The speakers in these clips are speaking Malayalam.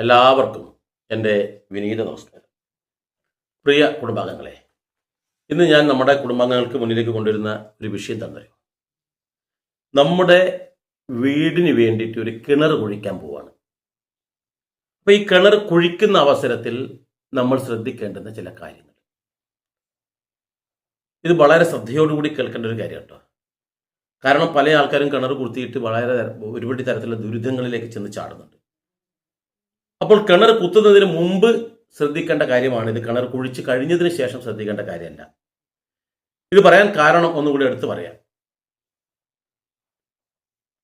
എല്ലാവർക്കും എന്റെ വിനീത നമസ്കാരം. പ്രിയ കുടുംബാംഗങ്ങളെ ഇന്ന് ഞാൻ നമ്മുടെ കുടുംബാംഗങ്ങൾക്ക് മുന്നിലേക്ക് കൊണ്ടുവരുന്ന ഒരു വിഷയം തന്നെ നമ്മുടെ വീടിന് വേണ്ടിയിട്ട് ഒരു കിണർ കുഴിക്കാൻ പോവാണ്. അപ്പോൾ ഈ കിണർ കുഴിക്കുന്ന അവസരത്തിൽ നമ്മൾ ശ്രദ്ധിക്കേണ്ടുന്ന ചില കാര്യങ്ങൾ. ഇത് വളരെ ശ്രദ്ധയോടുകൂടി കേൾക്കേണ്ട ഒരു കാര്യം കേട്ടോ. കാരണം പല ആൾക്കാരും കിണർ കുത്തിയിട്ട് വളരെ ഒരുപടി തരത്തിലുള്ള ദുരിതങ്ങളിലേക്ക് ചെന്ന് ചാടുന്നുണ്ട്. അപ്പോൾ കിണർ കുത്തുന്നതിന് മുമ്പ് ശ്രദ്ധിക്കേണ്ട കാര്യമാണ് ഇത്. കിണർ കുഴിച്ച് കഴിഞ്ഞതിന് ശേഷം ശ്രദ്ധിക്കേണ്ട കാര്യമല്ല. ഇത് പറയാൻ കാരണം ഒന്നുകൂടി എടുത്തു പറയാം.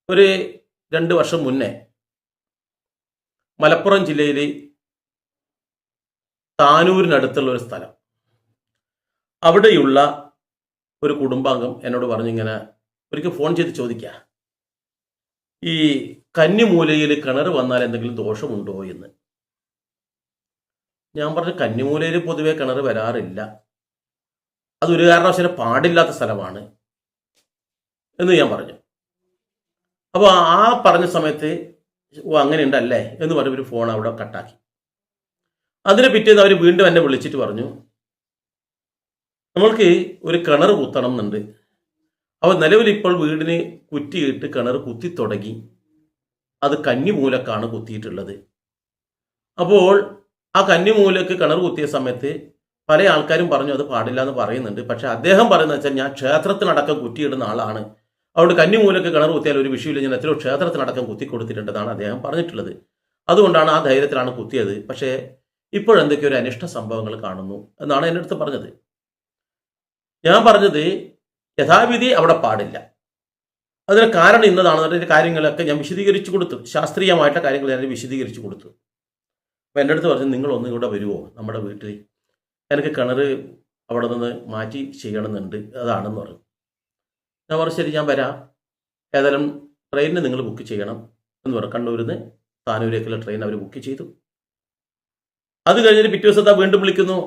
ഒരു രണ്ട് വർഷം മുന്നേ മലപ്പുറം ജില്ലയിൽ താനൂരിനടുത്തുള്ള ഒരു സ്ഥലം. അവിടെയുള്ള ഒരു കുടുംബാംഗം എന്നോട് പറഞ്ഞിങ്ങനെ ഒരിക്കൽ ഫോൺ ചെയ്ത് ചോദിക്കുക ഈ കന്നിമൂലയിൽ കിണർ വന്നാൽ എന്തെങ്കിലും ദോഷമുണ്ടോ എന്ന്. ഞാൻ പറഞ്ഞു കന്നിമൂലയിൽ പൊതുവേ കിണർ വരാറില്ല. അത് ഒരു കാരണവശാലും പാടില്ലാത്ത സ്ഥലമാണ് എന്ന് ഞാൻ പറഞ്ഞു. അപ്പോൾ ആ പറഞ്ഞ സമയത്ത് ഓ അങ്ങനെ ഉണ്ടല്ലേ എന്ന് പറഞ്ഞ ഒരു ഫോൺ അവിടെ കട്ടാക്കി. അതിന് പിറ്റേന്ന് അവർ വീണ്ടും എന്നെ വിളിച്ചിട്ട് പറഞ്ഞു നമ്മൾക്ക് ഒരു കിണർ കുത്തണം എന്നുണ്ട്. അപ്പോൾ നിലവിൽ ഇപ്പോൾ വീടിന് കുറ്റിയിട്ട് കിണർ കുത്തി തുടങ്ങി. അത് കന്നിമൂലക്കാണ് കുത്തിയിട്ടുള്ളത്. അപ്പോൾ ആ കന്നിമൂലക്ക് കിണർ കുത്തിയ സമയത്ത് പല ആൾക്കാരും പറഞ്ഞു അത് പാടില്ല എന്ന് പറയുന്നുണ്ട്. പക്ഷെ അദ്ദേഹം പറയുന്നത് വെച്ചാൽ ഞാൻ ക്ഷേത്രത്തിനടക്കം കുറ്റിയിടുന്ന ആളാണ്. അതുകൊണ്ട് കന്നിമൂലക്ക് കിണർ കുത്തിയാൽ ഒരു വിഷയമില്ല ഞാൻ എത്രയോ ക്ഷേത്രത്തിനടക്കം കുത്തി കൊടുത്തിട്ടുണ്ടെന്നാണ് അദ്ദേഹം പറഞ്ഞിട്ടുള്ളത്. അതുകൊണ്ടാണ് ആ ധൈര്യത്തിലാണ് കുത്തിയത്. പക്ഷേ ഇപ്പോഴെന്തൊക്കെയോ ഒരു അനിഷ്ട സംഭവങ്ങൾ കാണുന്നു എന്നാണ് എന്റെ അടുത്ത് പറഞ്ഞത്. ഞാൻ പറഞ്ഞത് യഥാവിധി അവിടെ പാടില്ല. അതിന് കാരണം ഇന്നതാണ് ഇന്നതാണെന്നുണ്ടെങ്കിൽ കാര്യങ്ങളൊക്കെ ഞാൻ വിശദീകരിച്ചു കൊടുത്തു. ശാസ്ത്രീയമായിട്ടുള്ള കാര്യങ്ങൾ ഞാൻ വിശദീകരിച്ചു കൊടുത്തു. അപ്പോൾ എന്റെ അടുത്ത് പറഞ്ഞു നിങ്ങൾ ഒന്നും ഇവിടെ വരുമോ നമ്മുടെ വീട്ടിൽ എനിക്ക് കിണർ അവിടെ നിന്ന് മാറ്റി ചെയ്യണമെന്നുണ്ട്. അതാണെന്ന് പറഞ്ഞു. ഞാൻ പറഞ്ഞു ശരി ഞാൻ വരാം. ഏതായാലും ട്രെയിനിന് നിങ്ങൾ ബുക്ക് ചെയ്യണം. എന്ന് പറഞ്ഞു. കണ്ണൂരിൽ നിന്ന് താനൂരേക്കുള്ള ട്രെയിൻ അവർ ബുക്ക് ചെയ്തു. അത് കഴിഞ്ഞിട്ട് പിറ്റേ ദിവസത്തെ വീണ്ടും വിളിക്കുന്നു?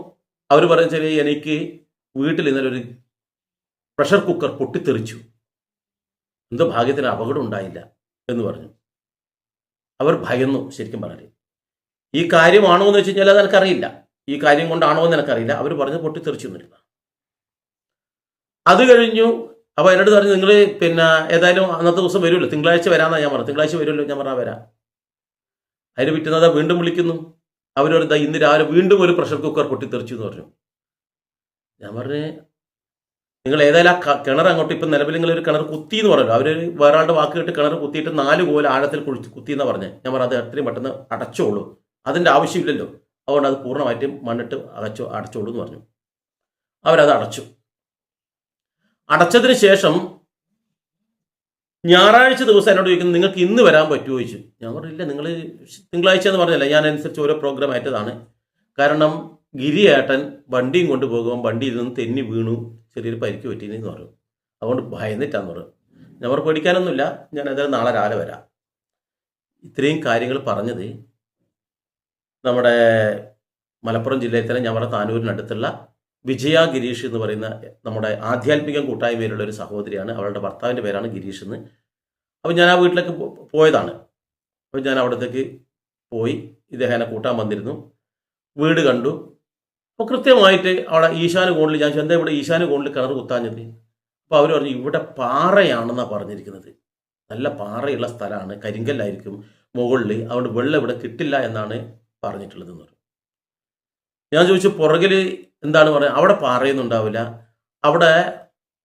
അവർ പറഞ്ഞു ശരി എനിക്ക് വീട്ടിൽ ഇന്നലെ ഒരു പ്രഷർ കുക്കർ പൊട്ടിത്തെറിച്ചു. എന്തോ ഭാഗ്യത്തിന് അപകടം ഉണ്ടായില്ല എന്ന് പറഞ്ഞു. അവർ ഭയന്നു ശരിക്കും പറഞ്ഞു ഈ കാര്യമാണോ എന്ന് വെച്ച് കഴിഞ്ഞാൽ അത് എനിക്കറിയില്ല ഈ കാര്യം കൊണ്ടാണോ എന്ന് എനിക്കറിയില്ല. അവർ പറഞ്ഞ് പൊട്ടിത്തെറിച്ചു എന്നിരുന്നു അത് കഴിഞ്ഞു. അപ്പോൾ എന്നോട് പറഞ്ഞു നിങ്ങൾ പിന്നെ ഏതായാലും അന്നത്തെ ദിവസം വരുമല്ലോ. തിങ്കളാഴ്ച വരാമെന്നാണ് ഞാൻ പറഞ്ഞു തിങ്കളാഴ്ച വരുമല്ലോ ഞാൻ പറഞ്ഞാൽ വരാം. അതിന് പിറ്റുന്നത് വീണ്ടും വിളിക്കുന്നു. ഒരു ഇന്ന് രാവിലെ വീണ്ടും ഒരു പ്രഷർ കുക്കർ പൊട്ടിത്തെറിച്ചു എന്ന് പറഞ്ഞു. ഞാൻ പറഞ്ഞു നിങ്ങൾ ഏതായാലും ആ കിണർ അങ്ങോട്ട് ഇപ്പം നിലവിൽ നിങ്ങൾ ഒരു കിണർ കുത്തി എന്ന് പറഞ്ഞല്ലോ അവർ വേറെ ആളുടെ വാക്ക് കേട്ട് കിണർ കുത്തിയിട്ട് നാല് കോല ആഴത്തിൽ കുഴിച്ച് കുത്തി എന്ന് പറഞ്ഞേ. ഞാൻ പറഞ്ഞത് എത്രയും പെട്ടെന്ന് അടച്ചോളൂ. അതിന്റെ ആവശ്യമില്ലല്ലോ. അതുകൊണ്ട് അത് പൂർണമായിട്ടും മണ്ണിട്ട് അടച്ചോ അടച്ചോളൂ എന്ന് പറഞ്ഞു. അവരത് അടച്ചു. അടച്ചതിന് ശേഷം ഞായറാഴ്ച ദിവസം എന്നോട് ചോദിക്കുന്നത് നിങ്ങൾക്ക് ഇന്ന് വരാൻ പറ്റുമോ? ചോദിച്ചു. ഞാൻ പറഞ്ഞില്ല നിങ്ങൾ തിങ്കളാഴ്ച എന്ന് പറഞ്ഞില്ല. ഞാൻ അനുസരിച്ച് ഓരോ പ്രോഗ്രാം ആയിട്ടതാണ്. കാരണം ഗിരിയേട്ടൻ വണ്ടിയും കൊണ്ട് പോകുമ്പോൾ വണ്ടിയിൽ നിന്ന് തെന്നി വീണു ചെറിയൊരു പരിക്ക് പറ്റിയെന്ന് പറയും അതുകൊണ്ട് ഭയന്നിട്ടാന്ന് പറയും ഞാൻ പറഞ്ഞു പേടിക്കാനൊന്നുമില്ല ഞാൻ ഏതായാലും നാളെ രാവിലെ വരാം. ഇത്രയും കാര്യങ്ങൾ പറഞ്ഞത് നമ്മുടെ മലപ്പുറം ജില്ലയിൽ തന്നെ പറഞ്ഞ താനൂരിനടുത്തുള്ള വിജയ ഗിരീഷ് എന്ന് പറയുന്ന നമ്മുടെ ആധ്യാത്മിക കൂട്ടായ്മയിലുള്ള ഒരു സഹോദരിയാണ്. അവളുടെ ഭർത്താവിന്റെ പേരാണ് ഗിരീഷ് എന്ന്. അപ്പം ഞാൻ ആ വീട്ടിലേക്ക് പോയതാണ്. അപ്പം ഞാൻ അവിടത്തേക്ക് പോയി ഇദ്ദേഹം കൂട്ടാൻ വന്നിരുന്നു. വീട് കണ്ടു. അപ്പോൾ കൃത്യമായിട്ട് അവിടെ ഈശാന കോണിൽ ഞാൻ എന്താ ഇവിടെ ഈശാന കോണിൽ കിണർ കുത്താഞ്ഞത് അപ്പോൾ അവർ പറഞ്ഞു ഇവിടെ പാറയാണെന്നാണ് പറഞ്ഞിരിക്കുന്നത്. നല്ല പാറയുള്ള സ്ഥലമാണ്. കരിങ്കല്ലായിരിക്കും മുകളിൽ അതുകൊണ്ട് വെള്ളം ഇവിടെ കിട്ടില്ല എന്നാണ് പറഞ്ഞിട്ടുള്ളത് എന്ന് പറഞ്ഞു. ഞാൻ ചോദിച്ചു പുറകിൽ എന്താണ് പറയുക അവിടെ പാറയൊന്നും ഉണ്ടാവില്ല. അവിടെ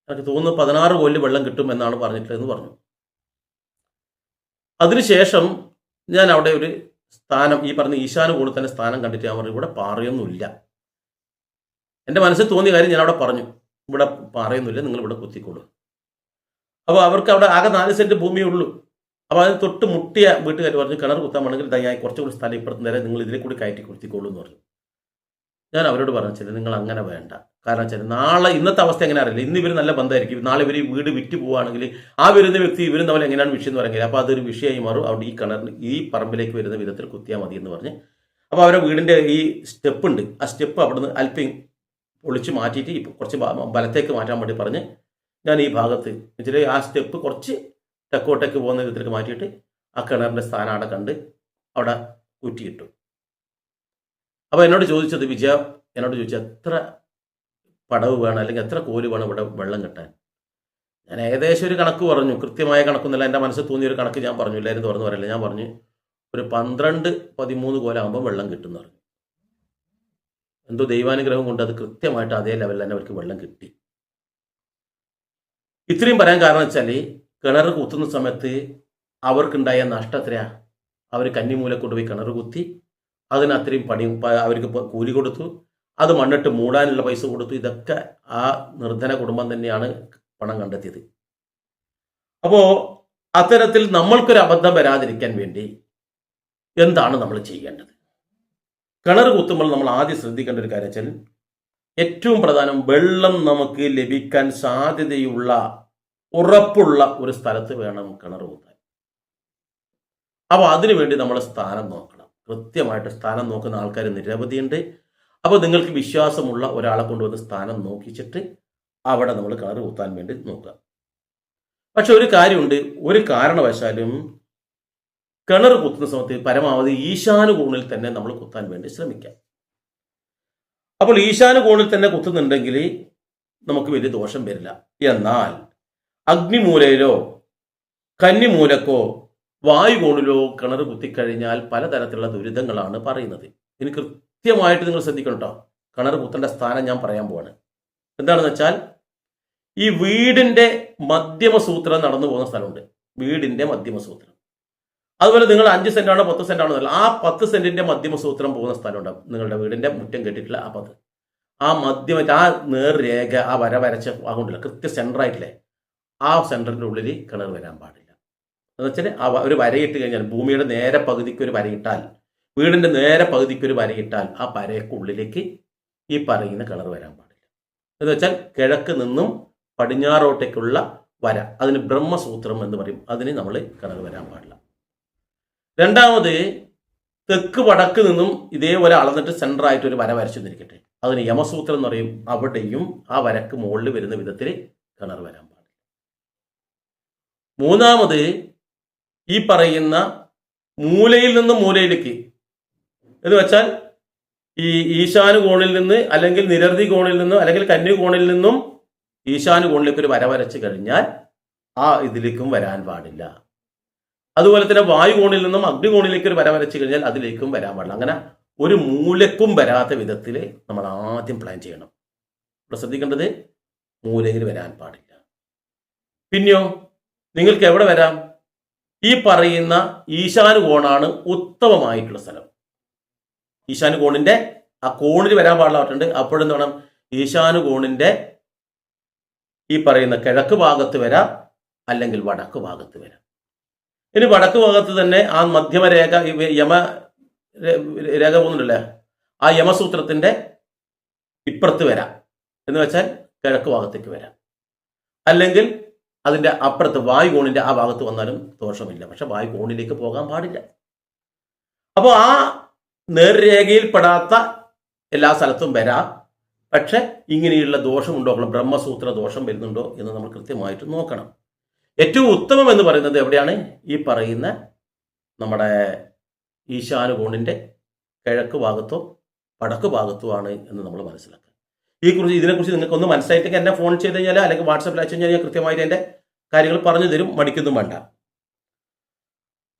എനിക്ക് തോന്നുന്നു പതിനാറ് കൊല്ല് വെള്ളം കിട്ടും എന്നാണ് പറഞ്ഞിട്ടുള്ളതെന്ന് പറഞ്ഞു. അതിനുശേഷം ഞാൻ അവിടെ ഒരു സ്ഥാനം ഈ പറഞ്ഞ ഈശാന കൂടെ തന്നെ സ്ഥാനം കണ്ടിട്ട് ഞാൻ പറഞ്ഞു ഇവിടെ പാറയൊന്നുമില്ല. എന്റെ മനസ്സിൽ തോന്നിയ കാര്യം ഞാൻ അവിടെ പറഞ്ഞു. ഇവിടെ പറയുന്നില്ല നിങ്ങൾ ഇവിടെ കുത്തിക്കോളൂ. അപ്പോൾ അവർക്ക് അവിടെ ആകെ നാല് സെന്റ് ഭൂമിയേ ഉള്ളൂ. അപ്പോൾ അതിന് തൊട്ട് മുട്ടിയ വീട്ടുകാർ പറഞ്ഞു കിണർ കുത്താൻ വേണമെങ്കിൽ ഞാൻ കുറച്ചും കൂടി സ്ഥലം ഇപ്പുറത്ത് നേരെ നിങ്ങൾ ഇതിലെ കൂടി കയറ്റി കുത്തിക്കോളൂ എന്ന് പറഞ്ഞു. ഞാൻ അവരോട് പറഞ്ഞു ചില നിങ്ങൾ അങ്ങനെ വേണ്ട. കാരണം വെച്ചാൽ നാളെ ഇന്നത്തെ അവസ്ഥ എങ്ങനെ അറിയില്ല. ഇന്ന് ഇവർ നല്ല ബന്ധമായിരിക്കും. നാളെ ഇവർ വീട് വിറ്റ് പോവുകയാണെങ്കിൽ ആ വരുന്ന വ്യക്തി ഇവരും തമ്മിൽ എങ്ങനെയാണ് വിഷയം എന്ന് പറയുന്നത്. അപ്പോൾ അതൊരു വിഷയമായി മാറും. അവിടെ ഈ കിണറിന് ഈ പറമ്പിലേക്ക് വരുന്ന വിധത്തിൽ കുത്തിയാൽ മതി എന്ന് പറഞ്ഞ്. അപ്പോൾ അവരുടെ വീടിന്റെ ഈ സ്റ്റെപ്പ് ഉണ്ട് ആ സ്റ്റെപ്പ് അവിടുന്ന് അല്പം പൊളിച്ച് മാറ്റിയിട്ട് ഇപ്പോൾ കുറച്ച് ബലത്തേക്ക് മാറ്റാൻ വേണ്ടി പറഞ്ഞ് ഞാൻ ഈ ഭാഗത്ത് ഇച്ചിരി ആ സ്റ്റെപ്പ് കുറച്ച് തെക്കോട്ടേക്ക് പോകുന്ന വിധത്തിലേക്ക് മാറ്റിയിട്ട് ആ കിണറിന്റെ സ്ഥാനം അവിടെ കണ്ട് അവിടെ കുറ്റിയിട്ടു അപ്പോൾ എന്നോട് ചോദിച്ചത് വിജയ എന്നോട് ചോദിച്ചു എത്ര പടവ് വേണം അല്ലെങ്കിൽ എത്ര കോൽ വേണം ഇവിടെ വെള്ളം കിട്ടാൻ? ഞാൻ ഏകദേശം ഒരു കണക്ക് പറഞ്ഞു കൃത്യമായ കണക്കൊന്നുമില്ല എന്റെ മനസ്സിൽ തോന്നിയ ഒരു കണക്ക് ഞാൻ പറഞ്ഞു എല്ലാവരും തുറന്നു പറയില്ല ഞാൻ പറഞ്ഞു ഒരു പന്ത്രണ്ട് പതിമൂന്ന് കോലാകുമ്പോൾ വെള്ളം കിട്ടും എന്ന് പറഞ്ഞു. എന്തോ ദൈവാനുഗ്രഹം കൊണ്ട് അത് കൃത്യമായിട്ട് അതേ ലെവലിൽ തന്നെ അവർക്ക് വെള്ളം കിട്ടി. ഇത്രയും പറയാൻ കാരണം വെച്ചാൽ കിണർ കുത്തുന്ന സമയത്ത് അവർക്കുണ്ടായ നഷ്ടം അവർ കന്നിമൂല കൊണ്ടുപോയി കിണർ കുത്തി അതിന് അത്രയും പണി അവർക്ക് കൂലി കൊടുത്തു അത് മണ്ണിട്ട് മൂടാനുള്ള പൈസ കൊടുത്തു. ഇതൊക്കെ ആ നിർധന കുടുംബം തന്നെയാണ് പണം കണ്ടെത്തിയത്. അപ്പോൾ അത്തരത്തിൽ നമ്മൾക്കൊരു അബദ്ധം വരാതിരിക്കാൻ വേണ്ടി എന്താണ് നമ്മൾ ചെയ്യേണ്ടത്? കിണർ കുത്തുമ്പോൾ നമ്മൾ ആദ്യം ശ്രദ്ധിക്കേണ്ട ഒരു കാര്യം വെച്ചാൽ ഏറ്റവും പ്രധാനം വെള്ളം നമുക്ക് ലഭിക്കാൻ സാധ്യതയുള്ള ഉറപ്പുള്ള ഒരു സ്ഥലത്ത് വേണം കിണർ കുത്താൻ. അപ്പോൾ അതിനുവേണ്ടി നമ്മൾ സ്ഥാനം നോക്കണം. കൃത്യമായിട്ട് സ്ഥാനം നോക്കുന്ന ആൾക്കാർ നിരവധിയുണ്ട്. അപ്പോൾ നിങ്ങൾക്ക് വിശ്വാസമുള്ള ഒരാളെ കൊണ്ടുവന്ന് സ്ഥാനം നോക്കിച്ചിട്ട് അവിടെ നമ്മൾ കിണർ കുത്താൻ വേണ്ടി നോക്കുക. പക്ഷെ ഒരു കാര്യമുണ്ട്. ഒരു കാരണവശാലും കിണർ കുത്തുന്ന സമയത്ത് പരമാവധി ഈശാനുകോണിൽ തന്നെ നമ്മൾ കുത്താൻ വേണ്ടി ശ്രമിക്കാം. അപ്പോൾ ഈശാനുകോണിൽ തന്നെ കുത്തുന്നുണ്ടെങ്കിൽ നമുക്ക് വലിയ ദോഷം വരില്ല. എന്നാൽ അഗ്നിമൂലയിലോ കന്നിമൂലക്കോ വായുകോണിലോ കിണർ കുത്തിക്കഴിഞ്ഞാൽ പലതരത്തിലുള്ള ദുരിതങ്ങളാണ് പറയുന്നത്. ഇനി കൃത്യമായിട്ട് നിങ്ങൾ ശ്രദ്ധിക്കണം കേട്ടോ കിണർ കുത്തേണ്ട സ്ഥാനം ഞാൻ പറയാൻ പോവാണ്. എന്താണെന്ന് വെച്ചാൽ ഈ വീടിന്റെ മധ്യമസൂത്രം നടന്നു പോകുന്ന സ്ഥലമുണ്ട്. വീടിന്റെ മധ്യമസൂത്രം. അതുപോലെ നിങ്ങൾ അഞ്ച് സെന്റാണോ പത്ത് സെന്റാണോ എന്നല്ല ആ പത്ത് സെന്റിന്റെ മധ്യമ സൂത്രം പോകുന്ന സ്ഥലം ഉണ്ടാവും നിങ്ങളുടെ വീടിന്റെ മുറ്റം കെട്ടിയിട്ടുള്ള ആ പത്ത്. ആ മധ്യമ ആ നേർരേഖ ആ വര വരച്ച ആകൊണ്ടില്ല കൃത്യ സെന്റർ ആയിട്ടില്ലേ? ആ സെന്ററിന്റെ ഉള്ളിൽ കിണർ വരാൻ പാടില്ല. എന്ന് വെച്ചാൽ ആ ഒരു വരയിട്ട് കഴിഞ്ഞാൽ ഭൂമിയുടെ നേരെ പകുതിക്ക് ഒരു വരയിട്ടാൽ വീടിന്റെ നേരെ പകുതിക്ക് ഒരു വരയിട്ടാൽ ആ വരയ്ക്കുള്ളിലേക്ക് ഈ പറയുന്ന കിണർ വരാൻ പാടില്ല. എന്ന് വെച്ചാൽ കിഴക്ക് നിന്നും പടിഞ്ഞാറോട്ടേക്കുള്ള വര അതിന് ബ്രഹ്മസൂത്രം എന്ന് പറയും. അതിന് നമ്മൾ കിണർ വരാൻ പാടില്ല. രണ്ടാമത് തെക്ക് വടക്ക് നിന്നും ഇതേപോലെ അളന്നിട്ട് സെന്റർ ആയിട്ട് ഒരു വര വരച്ചു വരച്ചെന്നിരിക്കട്ടെ അതിന് യമസൂത്രം എന്ന് പറയും. അവിടെയും ആ വരക്ക് മുകളിൽ വരുന്ന വിധത്തിൽ കിണർ വരാൻ പാടില്ല. മൂന്നാമത് ഈ പറയുന്ന മൂലയിൽ നിന്ന് മൂലയിലേക്ക് എന്ന് വെച്ചാൽ ഈ ഈശാന കോണിൽ നിന്ന് അല്ലെങ്കിൽ നിരർതി കോണിൽ നിന്നും അല്ലെങ്കിൽ കന്നി കോണിൽ നിന്നും ഈശാന കോണിലേക്ക് ഒരു വര വരച്ച് കഴിഞ്ഞാൽ ആ ഇതിലേക്കും വരാൻ പാടില്ല. അതുപോലെ തന്നെ വായു കോണിൽ നിന്നും അഗ്നികോണിലേക്ക് ഒരു വര വരച്ചു കഴിഞ്ഞാൽ അതിലേക്കും വരാൻ പാടില്ല. അങ്ങനെ ഒരു മൂലക്കും വരാത്ത വിധത്തിൽ നമ്മൾ ആദ്യം പ്ലാൻ ചെയ്യണം. ഇവിടെ ശ്രദ്ധിക്കേണ്ടത് മൂലയിൽ വരാൻ പാടില്ല. പിന്നെയോ നിങ്ങൾക്ക് എവിടെ വരാം? ഈ പറയുന്ന ഈശാനു കോണാണ് ഉത്തമമായിട്ടുള്ള സ്ഥലം. ഈശാനു കോണിന്റെ ആ കോണിൽ വരാൻ പാടില്ല പറഞ്ഞിട്ടുണ്ട്. അപ്പോഴെന്ത് വേണം? ഈശാനു കോണിന്റെ ഈ പറയുന്ന കിഴക്ക് ഭാഗത്ത് വരാം അല്ലെങ്കിൽ വടക്ക് ഭാഗത്ത് വരാം. ഇനി വടക്ക് ഭാഗത്ത് തന്നെ ആ മധ്യമരേഖ യമ രേഖ പോകുന്നുണ്ടല്ലേ? ആ യമസൂത്രത്തിന്റെ ഇപ്പുറത്ത് വരാം. എന്ന് വെച്ചാൽ കിഴക്ക് ഭാഗത്തേക്ക് വരാം. അല്ലെങ്കിൽ അതിന്റെ അപ്പുറത്ത് വായു കോണിന്റെ ആ ഭാഗത്ത് വന്നാലും ദോഷമില്ല. പക്ഷെ വായു കോണിലേക്ക് പോകാൻ പാടില്ല. അപ്പോൾ ആ നേർരേഖയിൽ പെടാത്ത എല്ലാ സ്ഥലത്തും വരാം. പക്ഷെ ഇങ്ങനെയുള്ള ദോഷമുണ്ടോ? ബ്രഹ്മസൂത്ര ദോഷം വരുന്നുണ്ടോ എന്ന് നമ്മൾ കൃത്യമായിട്ട് നോക്കണം. ഏറ്റവും ഉത്തമം എന്ന് പറയുന്നത് എവിടെയാണ്? ഈ പറയുന്ന നമ്മുടെ ഈശാനുകോണിന്റെ കിഴക്ക് ഭാഗത്തോ വടക്ക് ഭാഗത്തോ ആണ് എന്ന് നമ്മൾ മനസ്സിലാക്കുക. ഈ കുറിച്ച് ഇതിനെക്കുറിച്ച് നിങ്ങൾക്ക് ഒന്ന് മനസ്സിലായിട്ടെങ്കിൽ എന്നെ ഫോൺ ചെയ്ത് കഴിഞ്ഞാൽ അല്ലെങ്കിൽ വാട്സപ്പിൽ അയച്ചു കഴിഞ്ഞാൽ ഞാൻ കൃത്യമായിട്ട് എന്റെ കാര്യങ്ങൾ പറഞ്ഞു തരും. മടിക്കൊന്നും വേണ്ട.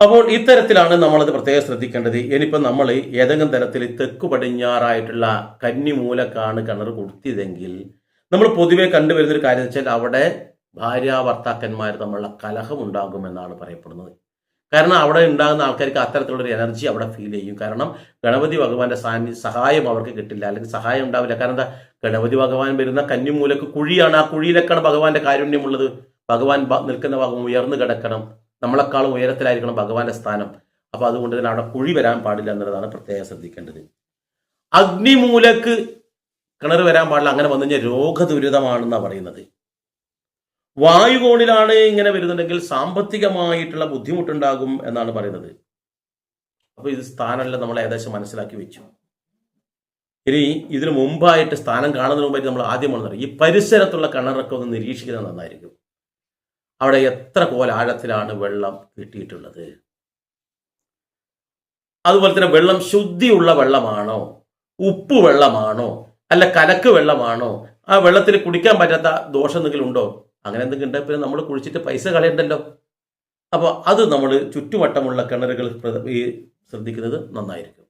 അപ്പോൾ ഇത്തരത്തിലാണ് നമ്മളത് പ്രത്യേകം ശ്രദ്ധിക്കേണ്ടത്. ഇനിയിപ്പോൾ നമ്മൾ ഏതെങ്കിലും തരത്തിൽ തെക്ക് പടിഞ്ഞാറായിട്ടുള്ള കന്നിമൂലക്കാണ് കിണർ കൊടുത്തിയതെങ്കിൽ നമ്മൾ പൊതുവെ കണ്ടുവരുന്നൊരു കാര്യം വെച്ചാൽ അവിടെ ഭാര്യ ഭർത്താക്കന്മാർ തമ്മിലുള്ള കലഹം ഉണ്ടാകുമെന്നാണ് പറയപ്പെടുന്നത്. കാരണം അവിടെ ഉണ്ടാകുന്ന ആൾക്കാർക്ക് അത്തരത്തിലുള്ളൊരു എനർജി അവിടെ ഫീൽ ചെയ്യും. കാരണം ഗണപതി ഭഗവാന്റെ സാന്നി സഹായം അവർക്ക് കിട്ടില്ല. അല്ലെങ്കിൽ സഹായം ഉണ്ടാവില്ല. കാരണം എന്താ? ഗണപതി ഭഗവാൻ വരുന്ന കന്നിമൂലക്ക് കുഴിയാണ്. ആ കുഴിയിലൊക്കെയാണ് ഭഗവാന്റെ കാരുണ്യമുള്ളത്. ഭഗവാൻ നിൽക്കുന്ന ഭാഗം ഉയർന്നു കിടക്കണം. നമ്മളെക്കാളും ഉയരത്തിലായിരിക്കണം ഭഗവാന്റെ സ്ഥാനം. അപ്പൊ അതുകൊണ്ട് തന്നെ അവിടെ കുഴി വരാൻ പാടില്ല എന്നുള്ളതാണ് പ്രത്യേകം ശ്രദ്ധിക്കേണ്ടത്. അഗ്നിമൂലക്ക് കിണർ വരാൻ പാടില്ല. അങ്ങനെ വന്നു കഴിഞ്ഞാൽ രോഗദുരിതമാണെന്നാണ് പറയുന്നത്. വായുകോണിലാണ് ഇങ്ങനെ വരുന്നുണ്ടെങ്കിൽ സാമ്പത്തികമായിട്ടുള്ള ബുദ്ധിമുട്ടുണ്ടാകും എന്നാണ് പറയുന്നത്. അപ്പൊ ഇത് സ്ഥാനമല്ല നമ്മൾ ഏകദേശം മനസ്സിലാക്കി വെച്ചു. ഇനി ഇതിനു മുമ്പായിട്ട് സ്ഥാനം കാണുന്നതിന് മുമ്പായിട്ട് നമ്മൾ ആദ്യം പറഞ്ഞു ഈ പരിസരത്തുള്ള കിണറൊക്കെ ഒന്ന് നിരീക്ഷിക്കുന്നത് നന്നായിരിക്കും. അവിടെ എത്ര കോലാഴത്തിലാണ് വെള്ളം കിട്ടിയിട്ടുള്ളത്? അതുപോലെ തന്നെ വെള്ളം ശുദ്ധിയുള്ള വെള്ളമാണോ? ഉപ്പ് വെള്ളമാണോ? അല്ല കലക്ക് വെള്ളമാണോ? ആ വെള്ളത്തിൽ കുടിക്കാൻ പറ്റാത്ത ദോഷം എന്തെങ്കിലും ഉണ്ടോ? അങ്ങനെ എന്തെങ്കിലും ഉണ്ടെങ്കിൽ പിന്നെ നമ്മൾ കുഴിച്ചിട്ട് പൈസ കളയണ്ടല്ലോ. അപ്പോൾ അത് നമ്മൾ ചുറ്റുവട്ടമുള്ള കിണറുകൾ ഈ ശ്രദ്ധിക്കുന്നത് നന്നായിരിക്കും.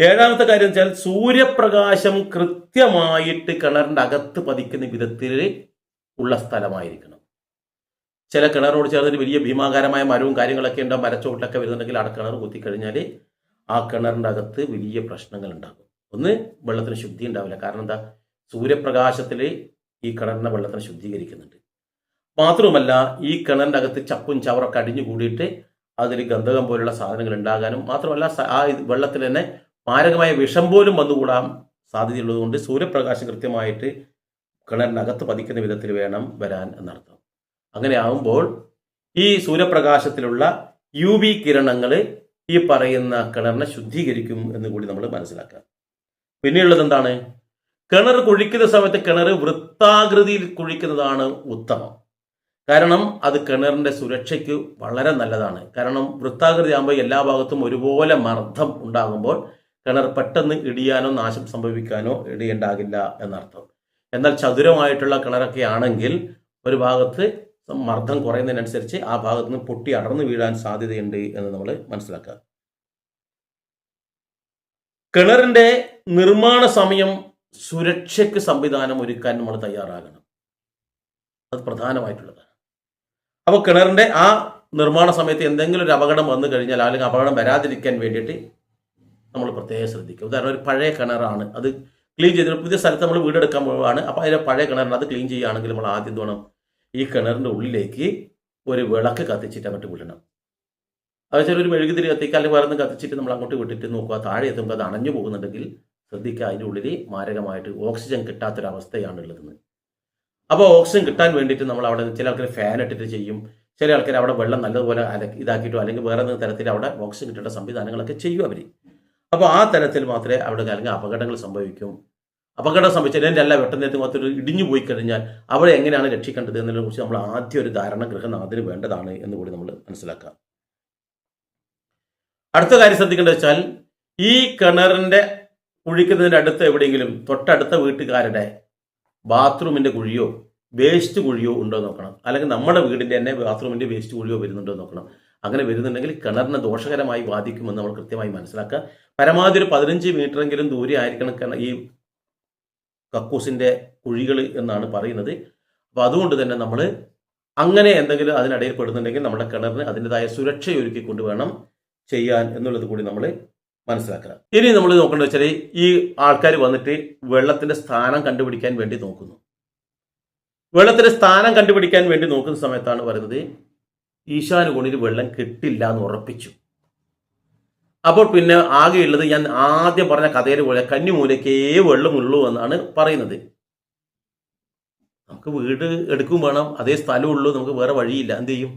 ഏഴാമത്തെ കാര്യം വെച്ചാൽ സൂര്യപ്രകാശം കൃത്യമായിട്ട് കിണറിന്റെ അകത്ത് പതിക്കുന്ന വിധത്തിൽ ഉള്ള സ്ഥലമായിരിക്കണം. ചില കിണറോട് ചേർന്നിട്ട് വലിയ ഭീമാകാരമായ മരവും കാര്യങ്ങളൊക്കെ ഉണ്ടാവും മരച്ചോട്ടൊക്കെ വരുന്നുണ്ടെങ്കിൽ ആ കിണർ കുത്തിക്കഴിഞ്ഞാൽ ആ കിണറിന്റെ അകത്ത് വലിയ പ്രശ്നങ്ങൾ ഉണ്ടാകും. ഒന്ന് വെള്ളത്തിന് ശുദ്ധി ഉണ്ടാവില്ല. കാരണം എന്താ? സൂര്യപ്രകാശത്തിൽ ഈ കിണറിന്റെ വെള്ളത്തിനെ ശുദ്ധീകരിക്കുന്നുണ്ട്. മാത്രവുമല്ല ഈ കിണറിന്റെ അകത്ത് ചപ്പും ചവറൊക്കെ അടിഞ്ഞു കൂടിയിട്ട് അതിൽ ഗന്ധകം പോലുള്ള സാധനങ്ങൾ ഉണ്ടാകാനും മാത്രമല്ല ആ വെള്ളത്തിൽ തന്നെ മാരകമായ വിഷം പോലും വന്നുകൂടാൻ സാധ്യതയുള്ളതുകൊണ്ട് സൂര്യപ്രകാശം കൃത്യമായിട്ട് കിണറിനകത്ത് പതിക്കുന്ന വിധത്തിൽ വേണം വരാൻ എന്നർത്ഥം. അങ്ങനെ ആവുമ്പോൾ ഈ സൂര്യപ്രകാശത്തിലുള്ള യു വി കിരണങ്ങൾ ഈ പറയുന്ന കിണറിനെ ശുദ്ധീകരിക്കും എന്ന് കൂടി നമ്മൾ മനസ്സിലാക്കുക. പിന്നെയുള്ളത് എന്താണ്? കിണർ കുഴിക്കുന്ന സമയത്ത് കിണർ വൃത്താകൃതിയിൽ കുഴിക്കുന്നതാണ് ഉത്തമം. കാരണം അത് കിണറിന്റെ സുരക്ഷയ്ക്ക് വളരെ നല്ലതാണ്. കാരണം വൃത്താകൃതി ആകുമ്പോൾ എല്ലാ ഭാഗത്തും ഒരുപോലെ മർദ്ദം ഉണ്ടാകുമ്പോൾ കിണർ പെട്ടെന്ന് ഇടിയാനോ നാശം സംഭവിക്കാനോ ഇടിയുണ്ടാകില്ല എന്നർത്ഥം. എന്നാൽ ചതുരമായിട്ടുള്ള കിണറൊക്കെ ആണെങ്കിൽ ഒരു ഭാഗത്ത് മർദ്ദം കുറയുന്നതിനനുസരിച്ച് ആ ഭാഗത്ത് നിന്ന് പൊട്ടി അടർന്നു വീഴാൻ സാധ്യതയുണ്ട് എന്ന് നമ്മൾ മനസ്സിലാക്കുക. കിണറിന്റെ നിർമ്മാണ സമയം സുരക്ഷയ്ക്ക് സംവിധാനം ഒരുക്കാൻ നമ്മൾ തയ്യാറാകണം. അത് പ്രധാനമായിട്ടുള്ളതാണ്. അപ്പോൾ കിണറിന്റെ ആ നിർമ്മാണ സമയത്ത് എന്തെങ്കിലും ഒരു അപകടം വന്നു കഴിഞ്ഞാൽ അല്ലെങ്കിൽ അപകടം വരാതിരിക്കാൻ വേണ്ടിയിട്ട് നമ്മൾ പ്രത്യേകം ശ്രദ്ധിക്കുക. ഉദാഹരണം ഒരു പഴയ കിണറാണ്. അത് ക്ലീൻ ചെയ്തിട്ട് പുതിയ സ്ഥലത്ത് നമ്മൾ വീടെടുക്കാൻ പോവുകയാണ്. അപ്പോൾ അതിലെ പഴയ കിണറിന് അത് ക്ലീൻ ചെയ്യുകയാണെങ്കിൽ നമ്മൾ ആദ്യം തോണം ഈ കിണറിന്റെ ഉള്ളിലേക്ക് ഒരു വിളക്ക് കത്തിച്ചിട്ട് അങ്ങോട്ട് വിടണം. അത് വെച്ചാൽ ഒരു മെഴുകുതിരി കത്തിക്കുക അല്ലെങ്കിൽ വേറെ കത്തിച്ചിട്ട് നമ്മൾ അങ്ങോട്ട് വിട്ടിട്ട് നോക്കുക. താഴെ എത്തുമ്പോൾ അത് അണഞ്ഞു പോകുന്നുണ്ടെങ്കിൽ ശ്രദ്ധിക്കുക. അതിന്റെ ഉള്ളിൽ മാരകമായിട്ട് ഓക്സിജൻ കിട്ടാത്തൊരവസ്ഥയാണ് ഉള്ളതെന്ന് അപ്പോൾ ഓക്സിജൻ കിട്ടാൻ വേണ്ടിയിട്ട് നമ്മൾ അവിടെ ചില ആൾക്കാർ ഫാൻ ഇട്ടിട്ട് ചെയ്യും. ചില ആൾക്കാർ അവിടെ വെള്ളം നല്ലതുപോലെ ഇതാക്കിയിട്ടോ അല്ലെങ്കിൽ വേറെ തരത്തിൽ അവിടെ ഓക്സിജൻ കിട്ടേണ്ട സംവിധാനങ്ങളൊക്കെ ചെയ്യും അവർ അപ്പോൾ ആ തരത്തിൽ മാത്രമേ അവിടെ അല്ലെങ്കിൽ അപകടങ്ങൾ സംഭവിക്കും. അപകടം സംഭവിച്ചാൽ അല്ല വെട്ടുന്നേരത്ത് മാത്രം ഒരു ഇടിഞ്ഞു പോയി കഴിഞ്ഞാൽ അവിടെ എങ്ങനെയാണ് രക്ഷിക്കേണ്ടത് എന്നതിനെ കുറിച്ച് നമ്മൾ ആദ്യം ഒരു ധാരണ ഗൃഹനാഥന് വേണ്ടതാണ് എന്ന് കൂടി നമ്മൾ മനസ്സിലാക്കുക. അടുത്ത കാര്യം ശ്രദ്ധിക്കേണ്ടത് വെച്ചാൽ ഈ കിണറിന്റെ കുഴിക്കുന്നതിന്റെ അടുത്ത് എവിടെയെങ്കിലും തൊട്ടടുത്ത വീട്ടുകാരുടെ ബാത്റൂമിന്റെ കുഴിയോ വേസ്റ്റ് കുഴിയോ ഉണ്ടോ നോക്കണം. അല്ലെങ്കിൽ നമ്മുടെ വീടിന്റെ തന്നെ ബാത്റൂമിന്റെ വേസ്റ്റ് കുഴിയോ വരുന്നുണ്ടോ നോക്കണം. അങ്ങനെ വരുന്നുണ്ടെങ്കിൽ കിണറിനെ ദോഷകരമായി ബാധിക്കുമെന്ന് നമ്മൾ കൃത്യമായി മനസ്സിലാക്കുക. പരമാവധി ഒരു പതിനഞ്ച് മീറ്ററെങ്കിലും ദൂരെ ആയിരിക്കണം കിണ- ഈ കക്കൂസിന്റെ കുഴികൾ എന്നാണ് പറയുന്നത്. അപ്പോൾ അതുകൊണ്ട് തന്നെ നമ്മൾ അങ്ങനെ എന്തെങ്കിലും അതിനിടയിൽ പെടുന്നുണ്ടെങ്കിൽ നമ്മുടെ കിണറിന് അതിന്റെതായ സുരക്ഷയൊരുക്കിക്കൊണ്ട് വേണം ചെയ്യാൻ എന്നുള്ളത് കൂടി നമ്മൾ മനസ്സിലാക്കുക ഇനി നമ്മൾ നോക്കേണ്ടത് വെച്ചാൽ ഈ ആൾക്കാർ വന്നിട്ട് വെള്ളത്തിന്റെ സ്ഥാനം കണ്ടുപിടിക്കാൻ വേണ്ടി നോക്കുന്നു. വെള്ളത്തിന്റെ സ്ഥാനം കണ്ടുപിടിക്കാൻ വേണ്ടി നോക്കുന്ന സമയത്താണ് പറയുന്നത് ഈശാനുകോണിൽ വെള്ളം കിട്ടില്ല എന്ന് ഉറപ്പിച്ചു. അപ്പോൾ പിന്നെ ആകെയുള്ളത് ഞാൻ ആദ്യം പറഞ്ഞ കഥയിൽ പോലെ കന്നിമൂലക്കേ വെള്ളമുള്ളൂ എന്നാണ് പറയുന്നത്. നമുക്ക് വീട് എടുക്കും വേണം അതേ സ്ഥലമുള്ളൂ നമുക്ക് വേറെ വഴിയില്ല എന്ത് ചെയ്യും?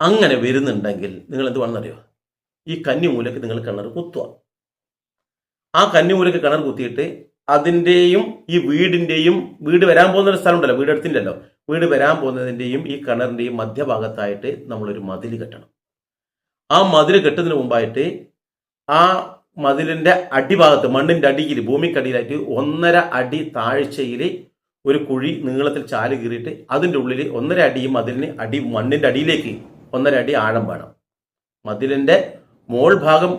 അങ്ങനെ വരുന്നുണ്ടെങ്കിൽ നിങ്ങൾ എന്ത് വേണമെന്നറിയോ? ഈ കന്നിമൂലക്ക് നിങ്ങൾ കിണർ കുത്തുക. ആ കന്നിമൂലക്ക് കിണർ കുത്തിയിട്ട് അതിന്റെയും ഈ വീടിന്റെയും വീട് വരാൻ പോകുന്ന ഒരു സ്ഥലം ഉണ്ടല്ലോ വീട് എടുത്തില്ലല്ലോ വീട് വരാൻ പോകുന്നതിന്റെയും ഈ കിണറിന്റെയും മധ്യഭാഗത്തായിട്ട് നമ്മളൊരു മതിൽ കെട്ടണം. ആ മതിൽ കെട്ടുന്നതിന് മുമ്പായിട്ട് ആ മതിലിന്റെ അടിഭാഗത്ത് മണ്ണിന്റെ അടിയിൽ ഭൂമിക്കടിയിലായിട്ട് ഒന്നര അടി താഴ്ചയിൽ ഒരു കുഴി നീളത്തിൽ ചാൽ കീറിയിട്ട് അതിന്റെ ഉള്ളിൽ ഒന്നര അടിയും മതിലിന് അടി മണ്ണിന്റെ അടിയിലേക്ക് ഒന്നര അടി ആഴം വേണം. മതിലിന്റെ മോൾ ഭാഗം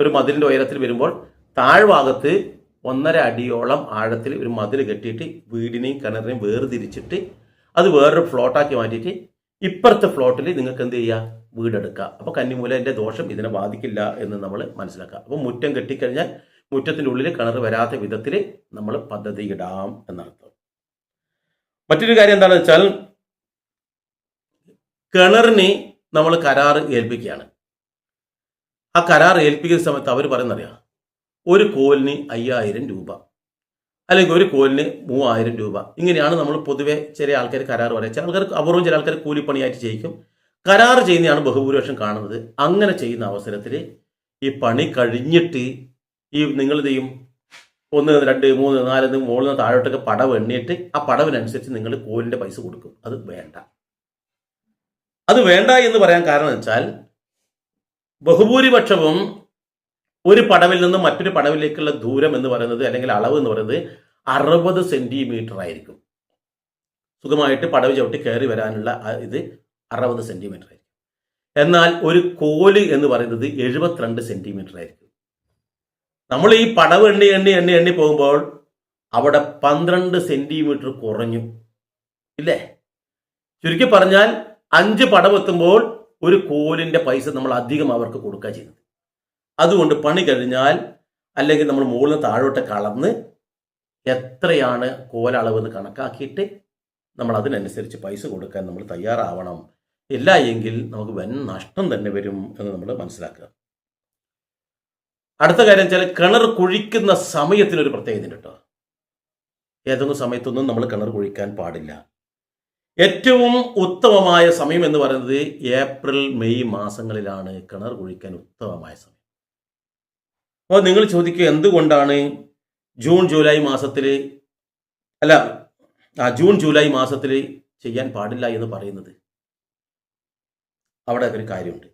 ഒരു മതിലിന്റെ ഉയരത്തിൽ വരുമ്പോൾ താഴ്ഭാഗത്ത് ഒന്നര അടിയോളം ആഴത്തിൽ ഒരു മതിൽ കെട്ടിയിട്ട് വീടിനെയും കിണറിനെയും വേർതിരിച്ചിട്ട് അത് വേറൊരു ഫ്ലോട്ടാക്കി മാറ്റിയിട്ട് ഇപ്പുറത്തെ ഫ്ലോട്ടിൽ നിങ്ങൾക്ക് എന്ത് ചെയ്യുക? വീടെടുക്കുക. അപ്പോൾ കന്നിമൂലന്റെ ദോഷം ഇതിനെ ബാധിക്കില്ല എന്ന് നമ്മൾ മനസ്സിലാക്കുക. അപ്പോൾ മുറ്റം കെട്ടിക്കഴിഞ്ഞാൽ മുറ്റത്തിന്റെ ഉള്ളിൽ കിണർ വരാത്ത വിധത്തിൽ നമ്മൾ പദ്ധതി ഇടാം എന്നർത്ഥം. മറ്റൊരു കാര്യം എന്താണെന്ന് വെച്ചാൽ കിണറിന് നമ്മൾ കരാറ് ഏൽപ്പിക്കുകയാണ്. ആ കരാർ ഏൽപ്പിക്കുന്ന സമയത്ത് അവർ പറയുന്നറിയാം? ഒരു കോലിന് അയ്യായിരം രൂപ. അല്ലെങ്കിൽ ഒരു കോലിന് മൂവായിരം രൂപ. ഇങ്ങനെയാണ് നമ്മൾ പൊതുവെ ചെറിയ ആൾക്കാർ കരാർ പറയുക. ചില ആൾക്കാർ അപൂർവം ചില ആൾക്കാർ കൂലിപ്പണിയായിട്ട് ചെയ്യിക്കും. കരാർ ചെയ്യുന്നതാണ് ബഹുഭൂരിപക്ഷം കാണുന്നത്. അങ്ങനെ ചെയ്യുന്ന അവസരത്തിൽ ഈ പണി കഴിഞ്ഞിട്ട് ഈ നിങ്ങൾ ചെയ്യും? ഒന്ന് രണ്ട് മൂന്ന് നാല് മുകളിൽ നിന്ന് താഴോട്ടൊക്കെ പടവ് എണ്ണിയിട്ട് ആ പടവിനനുസരിച്ച് നിങ്ങൾ കോലിന്റെ പൈസ കൊടുക്കും. അത് വേണ്ട. അത് വേണ്ട എന്ന് പറയാൻ കാരണം വെച്ചാൽ ബഹുഭൂരിപക്ഷവും ഒരു പടവിൽ നിന്ന് മറ്റൊരു പടവിലേക്കുള്ള ദൂരം എന്ന് പറയുന്നത് അല്ലെങ്കിൽ അളവ് എന്ന് പറയുന്നത് അറുപത് സെന്റിമീറ്റർ ആയിരിക്കും. സുഖമായിട്ട് പടവ് ചവിട്ടി കയറി വരാനുള്ള ഇത് അറുപത് സെന്റിമീറ്റർ ആയിരിക്കും. എന്നാൽ ഒരു കോൽ എന്ന് പറയുന്നത് എഴുപത്തിരണ്ട് സെന്റിമീറ്റർ ആയിരിക്കും. നമ്മൾ ഈ പടവ് എണ്ണി എണ്ണി എണ്ണി എണ്ണി പോകുമ്പോൾ അവിടെ പന്ത്രണ്ട് സെന്റിമീറ്റർ കുറഞ്ഞു. ഇല്ലേ? ചുരുക്കി പറഞ്ഞാൽ അഞ്ച് പടവ് എത്തുമ്പോൾ ഒരു കോലിന്റെ പൈസ നമ്മൾ അധികം അവർക്ക് കൊടുക്കുക ചെയ്യുന്നത്. അതുകൊണ്ട് പണി കഴിഞ്ഞാൽ അല്ലെങ്കിൽ നമ്മൾ മുകളിൽ നിന്ന് താഴോട്ട് കളന്ന് എത്രയാണ് കോലളവ് എന്ന് കണക്കാക്കിയിട്ട് നമ്മൾ അതിനനുസരിച്ച് പൈസ കൊടുക്കാൻ നമ്മൾ തയ്യാറാവണം. ഇല്ല എങ്കിൽ നമുക്ക് വൻ നഷ്ടം തന്നെ വരും എന്ന് നമ്മൾ മനസ്സിലാക്കുക. അടുത്ത കാര്യം വെച്ചാൽ കിണർ കുഴിക്കുന്ന സമയത്തിനൊരു പ്രത്യേകത ഉണ്ട് കേട്ടോ. ഏതൊന്നും സമയത്തൊന്നും നമ്മൾ കിണർ കുഴിക്കാൻ പാടില്ല. ഏറ്റവും ഉത്തമമായ സമയം എന്ന് പറയുന്നത് ഏപ്രിൽ മെയ് മാസങ്ങളിലാണ് കിണർ കുഴിക്കാൻ ഉത്തമമായ സമയം. അപ്പോൾ നിങ്ങൾ ചോദിക്കുക എന്തുകൊണ്ടാണ് ജൂൺ ജൂലൈ മാസത്തിൽ അല്ല ആ ജൂൺ ജൂലൈ മാസത്തിൽ ചെയ്യാൻ പാടില്ല എന്ന് പറയുന്നത്? അവിടെ ഒരു കാര്യമുണ്ട്.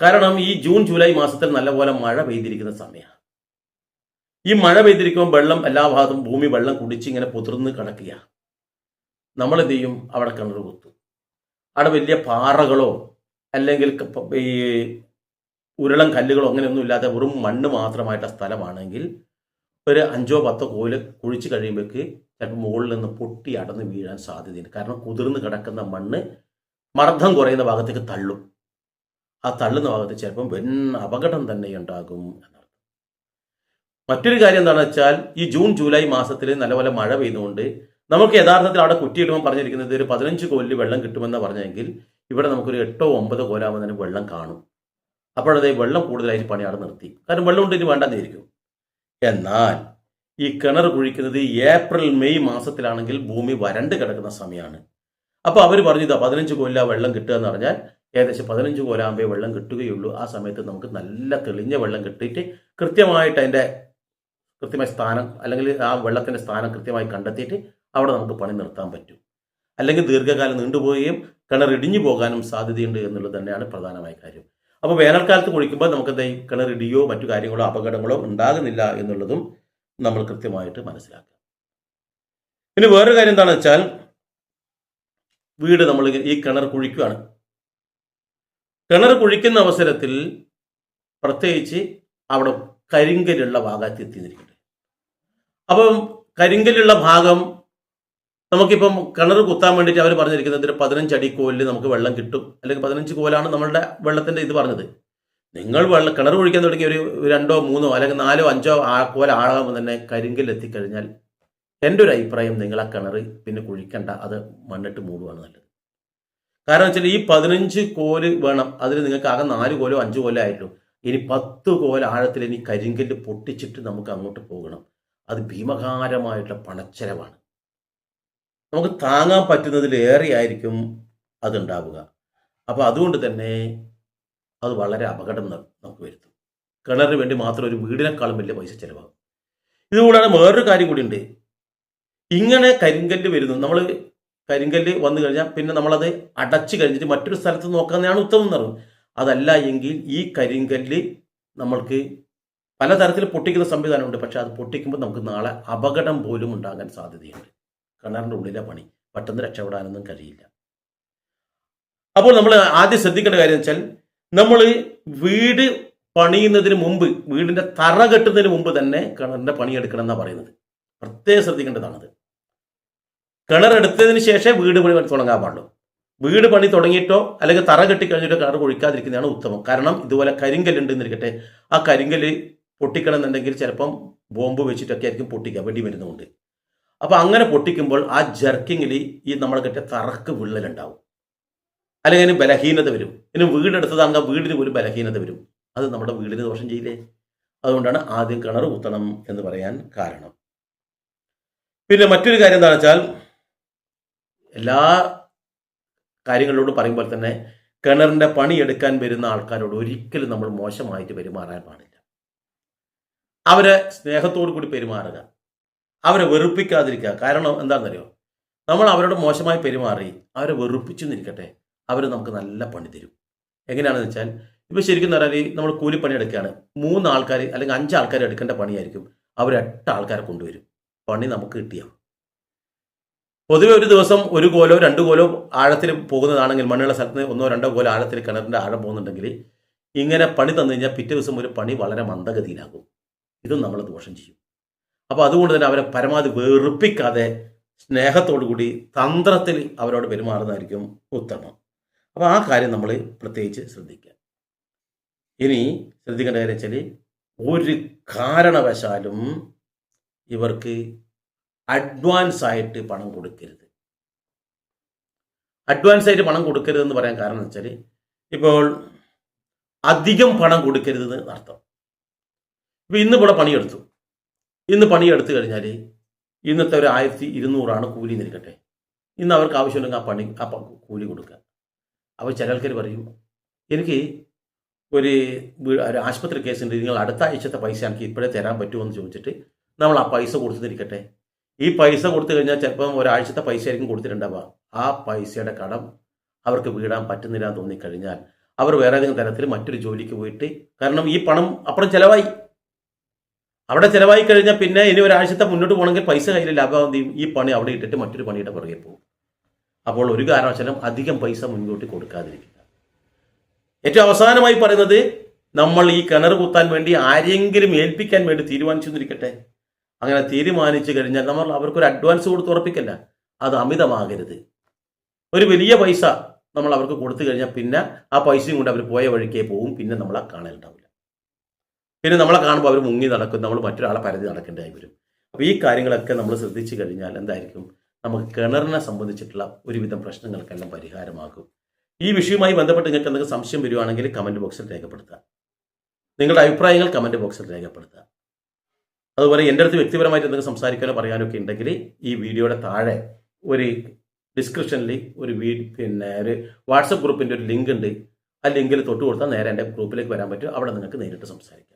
കാരണം ഈ ജൂൺ ജൂലൈ മാസത്തിൽ നല്ലപോലെ മഴ പെയ്തിരിക്കുന്ന സമയമാണ് ഈ മഴ പെയ്തിരിക്കുമ്പോൾ വെള്ളം എല്ലാ ഭാഗത്തും ഭൂമി വെള്ളം കുടിച്ച് ഇങ്ങനെ പുതിർന്ന് കിടക്കുക നമ്മൾ എന്ത് ചെയ്യും അവിടെ കിണർ കുത്തും. അവിടെ വലിയ പാറകളോ അല്ലെങ്കിൽ ഈ ഉരുളം കല്ലുകളോ അങ്ങനെയൊന്നും ഇല്ലാത്ത വെറും മണ്ണ് മാത്രമായിട്ട സ്ഥലമാണെങ്കിൽ ഒരു അഞ്ചോ പത്തോ കോൽ കുഴിച്ച് കഴിയുമ്പോഴേക്ക് ചിലപ്പോൾ മുകളിൽ നിന്ന് പൊട്ടി അടന്ന് വീഴാൻ സാധ്യതയുണ്ട്. കാരണം കുതിർന്ന് കിടക്കുന്ന മണ്ണ് മർദ്ദം കുറയുന്ന ഭാഗത്തേക്ക് തള്ളും. ആ തള്ളുന്ന ഭാഗത്ത് ചിലപ്പം വൻ അപകടം തന്നെ ഉണ്ടാകും എന്നർത്ഥം. മറ്റൊരു കാര്യം എന്താണെന്ന് വെച്ചാൽ ഈ ജൂൺ ജൂലൈ മാസത്തിൽ നല്ലപോലെ മഴ പെയ്യുന്നതുകൊണ്ട് നമുക്ക് യഥാർത്ഥത്തിൽ അവിടെ കുറ്റിയിടുമ്പോൾ പറഞ്ഞിരിക്കുന്നത് ഒരു പതിനഞ്ച് കോലിൽ വെള്ളം കിട്ടുമെന്ന് പറഞ്ഞെങ്കിൽ ഇവിടെ നമുക്കൊരു എട്ടോ ഒമ്പതോ കോലാകുമ്പോൾ തന്നെ വെള്ളം കാണും. അപ്പോഴത് വെള്ളം കൂടുതലായിട്ട് പണി അവിടെ നിർത്തി. കാരണം വെള്ളം കൊണ്ട് ഇനി വേണ്ടെന്നിരിക്കും എന്നാൽ ഈ കിണർ കുഴിക്കുന്നത് ഏപ്രിൽ മെയ് മാസത്തിലാണെങ്കിൽ ഭൂമി വരണ്ട് കിടക്കുന്ന സമയമാണ് അപ്പോൾ അവർ പറഞ്ഞു ഇതാ പതിനഞ്ച് കോല വെള്ളം കിട്ടുക എന്ന് പറഞ്ഞാൽ ഏകദേശം പതിനഞ്ച് കോലാകുമ്പോൾ വെള്ളം കിട്ടുകയുള്ളൂ. ആ സമയത്ത് നമുക്ക് നല്ല തെളിഞ്ഞ വെള്ളം കിട്ടിയിട്ട് കൃത്യമായിട്ട് അതിന്റെ കൃത്യമായ സ്ഥാനം അല്ലെങ്കിൽ ആ വെള്ളത്തിന്റെ സ്ഥാനം കൃത്യമായി കണ്ടെത്തിയിട്ട് അവിടെ നമുക്ക് പണി നിർത്താൻ പറ്റും. അല്ലെങ്കിൽ ദീർഘകാലം നീണ്ടുപോവുകയും കിണർ ഇടിഞ്ഞു പോകാനും സാധ്യതയുണ്ട് എന്നുള്ളത് തന്നെയാണ് പ്രധാനമായ കാര്യം. അപ്പോൾ വേനൽക്കാലത്ത് കുളിക്കുമ്പോൾ നമുക്ക് എന്താ കിണർ ഇടിയോ മറ്റു കാര്യങ്ങളോ അപകടങ്ങളോ ഉണ്ടാകുന്നില്ല എന്നുള്ളതും നമ്മൾ കൃത്യമായിട്ട് മനസ്സിലാക്കുക. ഇനി വേറൊരു കാര്യം എന്താണെന്ന് വെച്ചാൽ വീട് നമ്മൾ ഈ കിണർ കുഴിക്കുകയാണ്. കിണർ കുഴിക്കുന്ന അവസരത്തിൽ പ്രത്യേകിച്ച് അവിടെ കരിങ്കലുള്ള ഭാഗത്ത് എത്തിയിരിക്കട്ടെ. അപ്പം കരിങ്കലുള്ള ഭാഗം നമുക്കിപ്പം കിണർ കുത്താൻ വേണ്ടിയിട്ട് അവർ പറഞ്ഞിരിക്കുന്നത് ഒരു അടി കോലിൽ നമുക്ക് വെള്ളം കിട്ടും. അല്ലെങ്കിൽ പതിനഞ്ച് കോലാണ് നമ്മളുടെ വെള്ളത്തിന്റെ ഇത് പറഞ്ഞത്. നിങ്ങൾ വെള്ളം കിണർ കുഴിക്കാൻ തുടങ്ങി ഒരു രണ്ടോ മൂന്നോ അല്ലെങ്കിൽ നാലോ അഞ്ചോ ആ കോല ആളാകുമ്പോൾ തന്നെ കരിങ്കൽ എത്തിക്കഴിഞ്ഞാൽ എന്റെ ഒരു അഭിപ്രായം നിങ്ങൾ ആ കിണർ പിന്നെ കുഴിക്കണ്ട. അത് മണ്ണിട്ട് മൂടുവാണ് നല്ലത്. കാരണം വെച്ചാൽ ഈ പതിനഞ്ച് കോൽ വേണം. അതിൽ നിങ്ങൾക്ക് ആകെ നാല് കോലോ അഞ്ച് കോലോ ആയിട്ടുള്ളൂ ഇനി പത്ത് കോല ആഴത്തിൽ ഇനി കരിങ്കല്ല് പൊട്ടിച്ചിട്ട് നമുക്ക് അങ്ങോട്ട് പോകണം. അത് ഭീമകാരമായിട്ടുള്ള പണച്ചെലവാണ്. നമുക്ക് താങ്ങാൻ പറ്റുന്നതിലേറെ ആയിരിക്കും അതുണ്ടാവുക. അപ്പോൾ അതുകൊണ്ട് തന്നെ അത് വളരെ അപകടം നമുക്ക് വരുത്തും. കിണറിന് വേണ്ടി മാത്രം ഒരു വീടിനേക്കാളും വലിയ പൈസ ചിലവാകും. ഇതുകൂടാതെ വേറൊരു കാര്യം കൂടി ഉണ്ട് ഇങ്ങനെ കരിങ്കല്ല് വരുന്നു. നമ്മൾ കരിങ്കല്ല് വന്നു കഴിഞ്ഞാൽ പിന്നെ നമ്മളത് അടച്ചു കഴിഞ്ഞിട്ട് മറ്റൊരു സ്ഥലത്ത് നോക്കാമെന്നാണ് ഉത്തമം എന്ന് പറയുന്നത്. അതല്ല എങ്കിൽ ഈ കരിങ്കല്ല് നമ്മൾക്ക് പലതരത്തിൽ പൊട്ടിക്കുന്ന സംവിധാനമുണ്ട്. പക്ഷെ അത് പൊട്ടിക്കുമ്പോൾ നമുക്ക് നാളെ അപകടം പോലും ഉണ്ടാകാൻ സാധ്യതയുണ്ട്. കിണറിന്റെ ഉള്ളിലെ പണി. പെട്ടെന്ന് രക്ഷപ്പെടാനൊന്നും കഴിയില്ല. അപ്പോൾ നമ്മൾ ആദ്യം ശ്രദ്ധിക്കേണ്ട കാര്യം വെച്ചാൽ നമ്മൾ വീട് പണിയുന്നതിന് മുമ്പ് വീടിന്റെ തറ കെട്ടുന്നതിന് മുമ്പ് തന്നെ കിണറിന്റെ പണിയെടുക്കണം എന്നാണ് പറയുന്നത്. പ്രത്യേകം ശ്രദ്ധിക്കേണ്ടതാണത്. കിണറെടുത്തതിന് ശേഷം വീട് പണി തുടങ്ങാൻ പാടുള്ളൂ. വീട് പണി തുടങ്ങിയിട്ടോ അല്ലെങ്കിൽ തറ കെട്ടി കഴിഞ്ഞിട്ടോ കിണർ കുഴിക്കാതിരിക്കുന്നതാണ് ഉത്തമം. കാരണം ഇതുപോലെ കരിങ്കല്ലുണ്ട് എന്നിരിക്കട്ടെ. ആ കരിങ്കല്ല് പൊട്ടിക്കണം എന്നുണ്ടെങ്കിൽ ചിലപ്പം ബോംബ് വെച്ചിട്ടൊക്കെ ആയിരിക്കും പൊട്ടിക്കുക വെടി മരുന്നുകൊണ്ട് അപ്പോൾ അങ്ങനെ പൊട്ടിക്കുമ്പോൾ ആ ജർക്കിങ്ങിൽ ഈ നമ്മളെ കിട്ടിയ തറക്ക് വിള്ളലുണ്ടാവും. അല്ലെങ്കിൽ അതിന് ബലഹീനത വരും. ഇനി വീടെടുത്തതാണെങ്കിൽ വീടിന് പോലും ബലഹീനത വരും. അത് നമ്മുടെ വീടിന് ദോഷം ചെയ്യില്ലേ? അതുകൊണ്ടാണ് ആദ്യം കിണർ കുത്തണം എന്ന് പറയാൻ കാരണം. പിന്നെ മറ്റൊരു കാര്യം എന്താണെന്ന് വെച്ചാൽ എല്ലാ കാര്യങ്ങളോടും പറയുമ്പോൾ തന്നെ കിണറിന്റെ പണിയെടുക്കാൻ വരുന്ന ആൾക്കാരോട് ഒരിക്കലും നമ്മൾ മോശമായിട്ട് പെരുമാറാൻ പാടില്ല. അവരെ സ്നേഹത്തോടു കൂടി പെരുമാറുക. അവരെ വെറുപ്പിക്കാതിരിക്കുക. കാരണം എന്താണെന്നറിയോ നമ്മൾ അവരോട് മോശമായി പെരുമാറി അവരെ വെറുപ്പിച്ചു നിൽക്കട്ടെ അവർ നമുക്ക് നല്ല പണി തരും. എങ്ങനെയാണെന്ന് വെച്ചാൽ ഇപ്പോൾ ശരിക്കും പറഞ്ഞാൽ നമ്മൾ കൂലിപ്പണി എടുക്കുകയാണ്. മൂന്ന് ആൾക്കാർ അല്ലെങ്കിൽ അഞ്ച് ആൾക്കാർ എടുക്കേണ്ട പണിയായിരിക്കും. അവർ എട്ട് ആൾക്കാരെ കൊണ്ടുവരും. പണി നമുക്ക് കിട്ടിയാൽ പൊതുവെ ഒരു ദിവസം ഒരു കോലോ രണ്ട് കോലോ ആഴത്തിൽ പോകുന്നതാണെങ്കിൽ മണ്ണുള്ള സ്ഥലത്ത് ഒന്നോ രണ്ടോ കോലോ ആഴത്തിൽ കിണറിന്റെ ആഴം പോകുന്നുണ്ടെങ്കിൽ ഇങ്ങനെ പണി തന്നു കഴിഞ്ഞാൽ പിറ്റേ ദിവസം ഒരു പണി വളരെ മന്ദഗതിയിലാകും. ഇതും നമ്മൾ ദോഷം ചെയ്യും. അപ്പോൾ അതുകൊണ്ട് തന്നെ അവരെ പരമാവധി വെറുപ്പിക്കാതെ സ്നേഹത്തോടു കൂടി തന്ത്രത്തിൽ അവരോട് പെരുമാറുന്നതായിരിക്കും ഉത്തമം. അപ്പോൾ ആ കാര്യം നമ്മൾ പ്രത്യേകിച്ച് ശ്രദ്ധിക്കുക. ഇനി ശ്രദ്ധിക്കേണ്ട കാര്യം വെച്ചാൽ ഒരു കാരണവശാലും ഇവർക്ക് അഡ്വാൻസ് ആയിട്ട് പണം കൊടുക്കരുത്. അഡ്വാൻസ് ആയിട്ട് പണം കൊടുക്കരുത് എന്ന് പറയാൻ കാരണം വെച്ചാൽ ഇപ്പോൾ അധികം പണം കൊടുക്കരുത് എന്ന് അർത്ഥം. ഇപ്പൊ ഇന്ന് ഇവിടെ പണിയെടുത്തു. ഇന്ന് പണിയെടുത്തു കഴിഞ്ഞാൽ ഇന്നത്തെ ഒരു ആയിരത്തി ഇരുന്നൂറാണ് കൂലി നിൽക്കട്ടെ. ഇന്ന് അവർക്ക് ആവശ്യമുണ്ടെങ്കിൽ ആ പണി ആ കൂലി കൊടുക്കുക. അപ്പോൾ ചില ആൾക്കാർ പറയും എനിക്ക് ഒരു ഒരു ആശുപത്രി കേസുണ്ട്. നിങ്ങൾ അടുത്ത ആഴ്ചത്തെ പൈസ എനിക്ക് ഇപ്പോഴേ തരാൻ പറ്റുമോ എന്ന് ചോദിച്ചിട്ട് നമ്മൾ ആ പൈസ കൊടുത്തിരിക്കട്ടെ ഈ പൈസ കൊടുത്തു കഴിഞ്ഞാൽ ചിലപ്പം ഒരാഴ്ചത്തെ പൈസ ആയിരിക്കും കൊടുത്തിട്ടുണ്ടാവുക. ആ പൈസയുടെ കടം അവർക്ക് വീടാൻ പറ്റുന്നില്ല എന്ന് തോന്നിക്കഴിഞ്ഞാൽ അവർ വേറെ ഏതെങ്കിലും തരത്തിൽ മറ്റൊരു ജോലിക്ക് പോയിട്ട് കാരണം ഈ പണം അപ്പുറം ചിലവായി. അവിടെ ചിലവായി കഴിഞ്ഞാൽ പിന്നെ ഇനി ഒരാഴ്ചത്തെ മുന്നോട്ട് പോകണമെങ്കിൽ പൈസ കയ്യിൽ ലാഭം ഈ പണി അവിടെ ഇട്ടിട്ട് മറ്റൊരു പണിയുടെ പുറകെ പോകും. അപ്പോൾ ഒരു കാരണവശാലും അധികം പൈസ മുൻകൂട്ടി കൊടുക്കാതിരിക്കുക. ഏറ്റവും അവസാനമായി പറയുന്നത് നമ്മൾ ഈ കിണർ കുത്താൻ വേണ്ടി ആരെങ്കിലും ഏൽപ്പിക്കാൻ വേണ്ടി തീരുമാനിച്ചു എന്നിരിക്കട്ടെ അങ്ങനെ തീരുമാനിച്ചു കഴിഞ്ഞാൽ നമ്മൾ അവർക്ക് ഒരു അഡ്വാൻസ് കൊടുത്ത് ഉറപ്പിക്കല്ല. അത് അമിതമാകരുത്. ഒരു വലിയ പൈസ നമ്മൾ അവർക്ക് കൊടുത്തു കഴിഞ്ഞാൽ പിന്നെ ആ പൈസയും കൊണ്ട് അവർ പോയ വഴിക്കേ പോകും പിന്നെ നമ്മളെ കാണലുണ്ടാവില്ല. പിന്നെ നമ്മളെ കാണുമ്പോൾ അവർ മുങ്ങി നടക്കും നമ്മൾ മറ്റൊരാളെ പരതി നടക്കേണ്ടതായി വരും. അപ്പോൾ ഈ കാര്യങ്ങളൊക്കെ നമ്മൾ ശ്രദ്ധിച്ചു കഴിഞ്ഞാൽ എന്തായിരിക്കും? നമുക്ക് കിണറിനെ സംബന്ധിച്ചിട്ടുള്ള ഒരുവിധം പ്രശ്നങ്ങൾക്കെല്ലാം പരിഹാരമാകും. ഈ വിഷയവുമായി ബന്ധപ്പെട്ട് നിങ്ങൾക്ക് എന്തെങ്കിലും സംശയം വരുവാണെങ്കിൽ കമന്റ് ബോക്സിൽ രേഖപ്പെടുത്താം നിങ്ങളുടെ അഭിപ്രായങ്ങൾ കമന്റ് ബോക്സിൽ രേഖപ്പെടുത്തുക. അതുപോലെ എന്റെ അടുത്ത് വ്യക്തിപരമായിട്ട് എന്തെങ്കിലും സംസാരിക്കാനോ പറയാനോ ഒക്കെ ഉണ്ടെങ്കിൽ ഈ വീഡിയോയുടെ താഴെ ഒരു ഡിസ്ക്രിപ്ഷനിൽ ഒരു വീ പിന്നെ ഒരു വാട്സപ്പ് ഗ്രൂപ്പിന്റെ ഒരു ലിങ്ക് ഉണ്ട്. ആ ലിങ്കിൽ തൊട്ട് കൊടുത്താൽ നേരെ എന്റെ ഗ്രൂപ്പിലേക്ക് വരാൻ പറ്റും. അവിടെ നിങ്ങൾക്ക് നേരിട്ട് സംസാരിക്കാം.